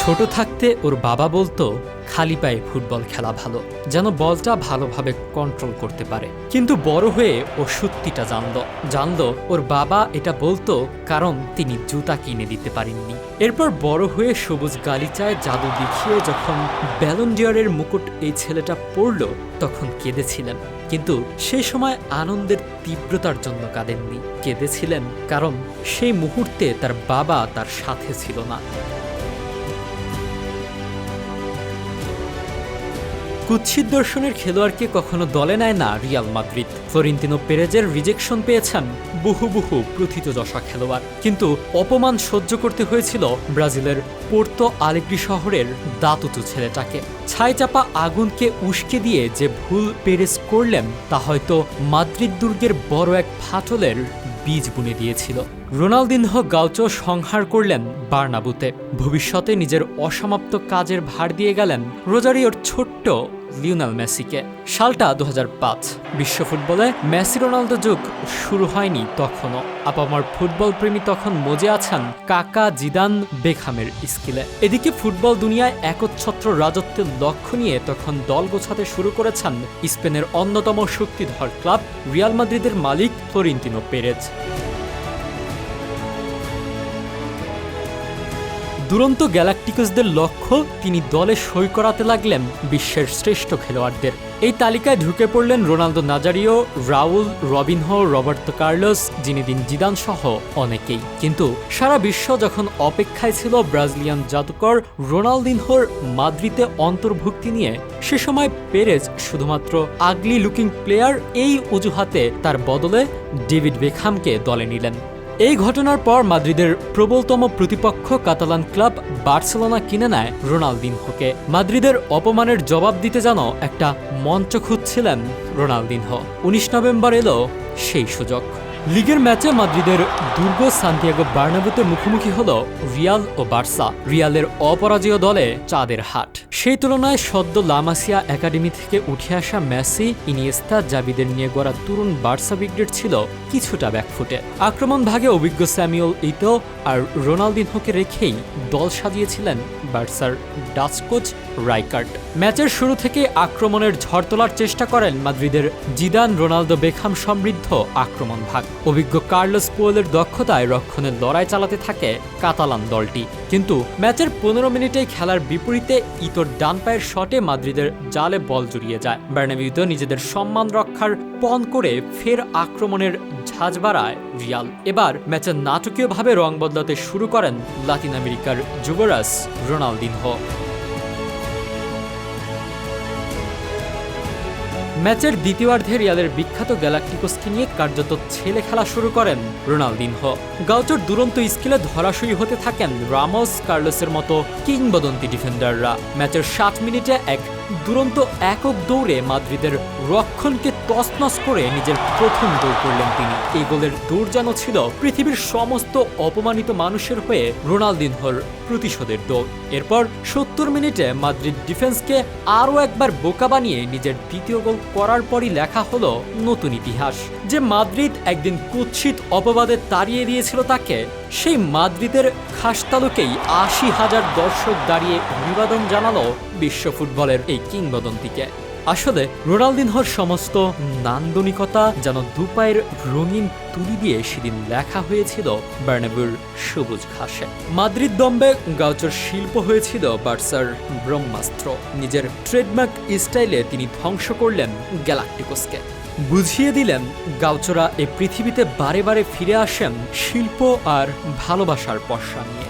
ছোট থাকতে ওর বাবা বলতো খালি পায়ে ফুটবল খেলা ভালো, যেন বলটা ভালোভাবে কন্ট্রোল করতে পারে। কিন্তু বড় হয়ে ও সত্যিটা জানলো। জানলো ওর বাবা এটা বলতো, কারণ তিনি জুতা কিনে দিতে পারেননি। এরপর বড় হয়ে সবুজ গালিচায় জাদু দেখিয়ে যখন ব্যালন্ডিয়ারের মুকুট এই ছেলেটা পড়ল তখন কেঁদেছিলেন। কিন্তু সেই সময় আনন্দের তীব্রতার জন্য কাঁদেননি। কেঁদেছিলেন কারণ সেই মুহূর্তে তার বাবা তার সাথে ছিল না। কুৎসিত দর্শনের খেলোয়াড়কে কখনো দলে নেয় না রিয়াল মাদ্রিদ। ফ্লোরিন্তিনো পেরেজের রিজেকশন পেয়েছেন বহু বহু প্রথিতযশা খেলোয়াড়। কিন্তু অপমান সহ্য করতে হয়েছিল ব্রাজিলের পোর্তো আলেগ্রি শহরের দাতুতু ছেলেটাকে। ছাইচাপা আগুনকে উস্কে দিয়ে যে ভুল পেরেজ করলেন, তা হয়তো মাদ্রিদ দুর্গের বড় এক ফাটলের বীজ বুনে দিয়েছিল। রোনালদিনহ গাউচো সংহার করলেন বার্নাবুতে। ভবিষ্যতে নিজের অসমাপ্ত কাজের ভার দিয়ে গেলেন রোজারিওর ছোট্ট লিওনাল মেসিকে। সালটা দু বিশ্ব ফুটবলে মেসি রোনালদো যুগ শুরু হয়নি তখনও আপামার ফুটবল প্রেমী তখন মজে আছেন কাকা জিদান বেখামের স্কিলে। এদিকে ফুটবল দুনিয়ায় একচ্ছত্র রাজত্বের লক্ষ্য নিয়ে তখন দল গোছাতে শুরু করেছেন স্পেনের অন্যতম শক্তিধর ক্লাব রিয়াল মাদ্রিদের মালিক ফ্লোরিন্তিনো পেরেজ। দুরন্ত গ্যালাকটিকাসদের লক্ষ্য তিনি দলে সই করাতে লাগলেন বিশ্বের শ্রেষ্ঠ খেলোয়াড়দের। এই তালিকায় ঢুকে পড়লেন Ronaldo Nazario, Raul, Robinho, Roberto Carlos, Zinedine Zidane সহ অনেকেই। কিন্তু সারা বিশ্ব যখন অপেক্ষায় ছিল ব্রাজিলিয়ান জাদুকর রোনালদিনহোর মাদ্রিদে অন্তর্ভুক্তি নিয়ে, সে সময় পেরেজ শুধুমাত্র আগলি লুকিং প্লেয়ার এই অজুহাতে তার বদলে ডেভিড বেখামকে দলে নিলেন। এই ঘটনার পর মাদ্রিদের প্রবলতম প্রতিপক্ষ কাতালান ক্লাব বার্সেলোনা কিনে নেয় রোনালদিনহোকে। মাদ্রিদের অপমানের জবাব দিতে যেন একটা মঞ্চ খুঁজছিলেন রোনালদিনহো। উনিশ নভেম্বর এলো সেই সুযোগ। লিগের ম্যাচে মাদ্রিদের দুর্গ সান্তিয়াগো বার্নাবুতে মুখোমুখি হল রিয়াল ও বার্সা। রিয়ালের অপরাজেয় দলে চাঁদের হাট। সেই তুলনায় সদ্য লামাসিয়া একাডেমি থেকে উঠে আসা মেসি, ইনিয়েস্তা, জাবিদের নিয়ে গড়া তরুণ বার্সা ব্রিগেড ছিল কিছুটা ব্যাকফুটে। আক্রমণ ভাগে অভিজ্ঞ স্যামিউল ইতো আর রোনালদিনহোকে রেখেই দল সাজিয়েছিলেন বার্সার ডাচ কোচ রাইকার্ট ম্যাচের শুরু থেকে আক্রমণের ঝড় তোলার চেষ্টা করেন মাদ্রিদের জিদান রোনালদো বেখাম সমৃদ্ধ আক্রমণ ভাগ। অভিজ্ঞ কার্লোস পোয়েলের দক্ষতায় রক্ষণের লড়াই চালাতে থাকে কাতালান দলটি। কিন্তু ম্যাচের পনেরো মিনিটেই খেলার বিপরীতে ইতোর ডান পায়ের শটে মাদ্রিদের জালে বল জড়িয়ে যায়। বার্নাবিউতে নিজেদের সম্মান রক্ষার পণ করে ফের আক্রমণের ঝাঁজ বাড়ায় রিয়াল। এবার ম্যাচের নাটকীয়ভাবে রং বদলাতে শুরু করেন লাতিন আমেরিকার যুবরাজ রোনালদিনহো। ম্যাচের দ্বিতীয়ার্ধে রিয়ালের বিখ্যাত গ্যালাকটিকোসকে নিয়ে কার্যত ছেলে খেলা শুরু করেন রোনালদিনহো। গাউচোর দুরন্ত স্কিলে ধরাশয়ী হতে থাকেন রামোস কার্লোসের মতো কিংবদন্তি ডিফেন্ডাররা। ম্যাচের সাত মিনিটে এক দুরন্ত একক দৌড়ে মাদ্রিদের রক্ষণকে তছনছ করে নিজের প্রথম দৌড় করলেন তিনি। এই গোলের দৌড় যেন ছিল পৃথিবীর সমস্ত অপমানিত মানুষের হয়ে রোনালদিনহোর প্রতিশোধের দৌড়। এরপর সত্তর মিনিটে মাদ্রিদ ডিফেন্সকে আরও একবার বোকা বানিয়ে নিজের দ্বিতীয় গোল করার পরই লেখা হলো নতুন ইতিহাস। যে মাদ্রিদ একদিন কুৎসিত অপবাদে তাড়িয়ে দিয়েছিল তাকে সেই মাদ্রিদের খাসতালুকেই আশি হাজার দর্শক দাঁড়িয়ে অভিবাদন জানালো বিশ্ব ফুটবলের এই কিংবদন্তিকে। আসলে রোনালদিনহর সমস্ত নান্দনিকতা যেন দুপায়ের রঙিন তুলি দিয়ে সেদিন লেখা হয়েছিল বার্নাবুর সবুজ ঘাসে। মাদ্রিদ দম্বে গাউচর শিল্প হয়েছিল বার্সার ব্রহ্মাস্ত্র। নিজের ট্রেডমার্ক স্টাইলে তিনি ধ্বংস করলেন গ্যালাকটিকোসকে। বুঝিয়ে দিলেন গাউচরা এ পৃথিবীতে বারে বারে ফিরে আসেন শিল্প আর ভালোবাসার পশা নিয়ে।